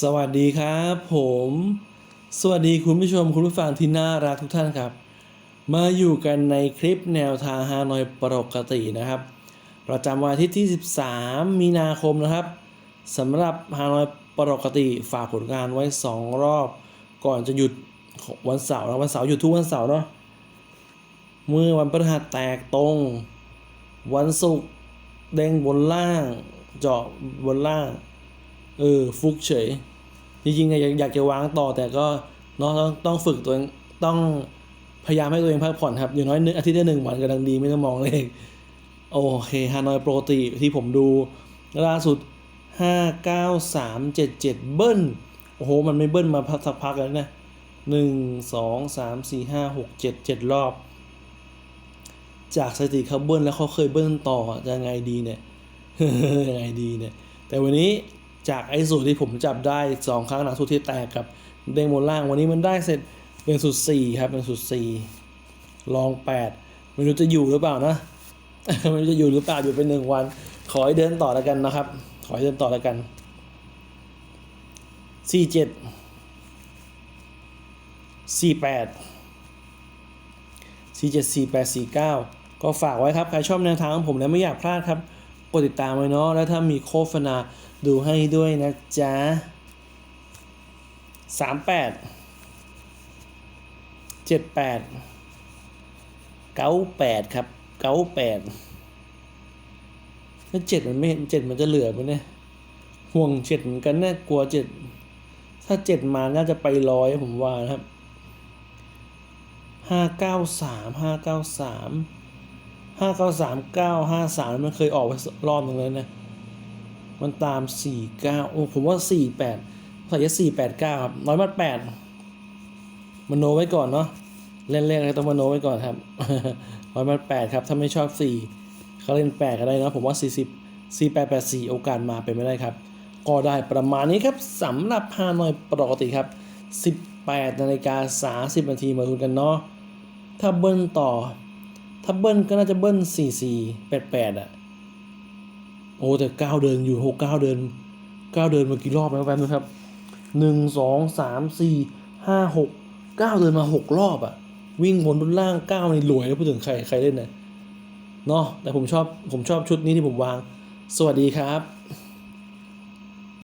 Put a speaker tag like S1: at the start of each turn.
S1: สวัสดีครับผม สวัสดีคุณผู้ชมคุณผู้ฟังที่น่ารักทุกท่านครับ มาอยู่กันในคลิปแนวทางฮานอยปกตินะครับ ประจำวันอาทิตย์ที่ 13 มีนาคมนะครับสำหรับฮานอยปกติฝากผลงานไว้ 2 รอบ ก่อนจะหยุดวันเสาร์นะวันเสาร์หยุดทุกวันเสาร์เนาะเมื่อวันพฤหัสแตกตรง วันศุกร์เด้งบนล่าง เจาะบนล่าง เออฟุกเฉย จริงๆอะอยากอยากจะวางต่อแต่ก็เนาะต้องต้องฝึกตัวเองต้องพยายามให้ตัวเองพักผ่อนครับ อย่างน้อยหนึ่งอาทิตย์ละหนึ่งวันกำลังดีไม่ต้องมองเลขโอเคฮานอยโปกติที่ผมดูล่าสุด 5 9 3 7 7 เบิ้ล โอ้โห มันไม่เบิ้ลมาพักสักพักแล้วนะหนึ่งสองสามสี่ห้าหกเจ็ดเจ็ดรอบ จากสถิติเขาเบิ้ลแล้วเขาเคยเบิ้ลต่อจะไงดีเนี่ยยังไงดีเนี่ย แต่วันนี้ จากไอ้สูตรที่ผมจับได้สองครั้งหลังสูตรที่แตกกับเด้งบนล่างวันนี้มันได้เสร็จเป็นสูตรสี่ครับเป็นสูตรสี่ลองแปดไม่รู้จะอยู่หรือเปล่านะไม่รู้จะอยู่หรือเปล่าอยู่เป็นหนึ่งวัน ขอให้เดินต่อแล้วกันนะครับ ขอให้เดินต่อแล้วกันสี่เจ็ดสี่แปดสี่เจ็ดสี่แปดสี่เก้าก็ฝากไว้ครับ ใครชอบแนวทางของผมและไม่อยากพลาดครับ กดติดตามไว้เนาะแล้วถ้ามีโฆษณาดูให้ด้วยนะจ๊ะสามแปดเจ็ดแปดเก้าแปดครับเก้าแปดแล้วเจ็ดมันไม่เห็นเจ็ดมันจะเหลือไหมเนี่ยห่วงเจ็ดเหมือนกันนะกลัวเจ็ดถ้าเจ็ดมาน่าจะไปร้อยผมว่านะครับห้าเก้าสามห้าเก้าสาม ห้าเก้าสามเก้าห้าสามมันเคยออกไปรอบหนึ่งเลยนะ มันตามสี่เก้าโอ้ผมว่าสี่แปดใส่จะสี่แปดเก้าครับน้อยมัดแปดมโนไว้ก่อนเนาะเล่นๆก็ต้องมโนไว้ก่อนครับร้อยมัดแปดครับ ถ้าไม่ชอบสี่เขาเล่นแปดก็ได้นะผมว่าสี่สิบสี่แปดแปดสี่โอกาสมาเป็นไม่ได้ครับ ก็ได้ประมาณนี้ครับสำหรับฮานอยปกติครับสิบแปดนาฬิกาสามสิบนาทีมาดูกันเนาะถ้าเบิ้ลต่อ ถ้าเบิ้ลก็น่าจะเบิ้ลสี่สี่แปดแปดอะ โอ้แต่ก้าวเดินอยู่หกก้าวเดินก้าวเดินมากี่รอบแล้วแป๊บนึงครับหนึ่งสองสามสี่ห้าหกก้าวเดินมาหกรอบอะ วิ่งบนบนล่างก้าวในรวยแล้วพูดถึงใครใครเล่นเนี่ยเนาะแต่ผมชอบผมชอบชุดนี้ที่ผมวาง สวัสดีครับ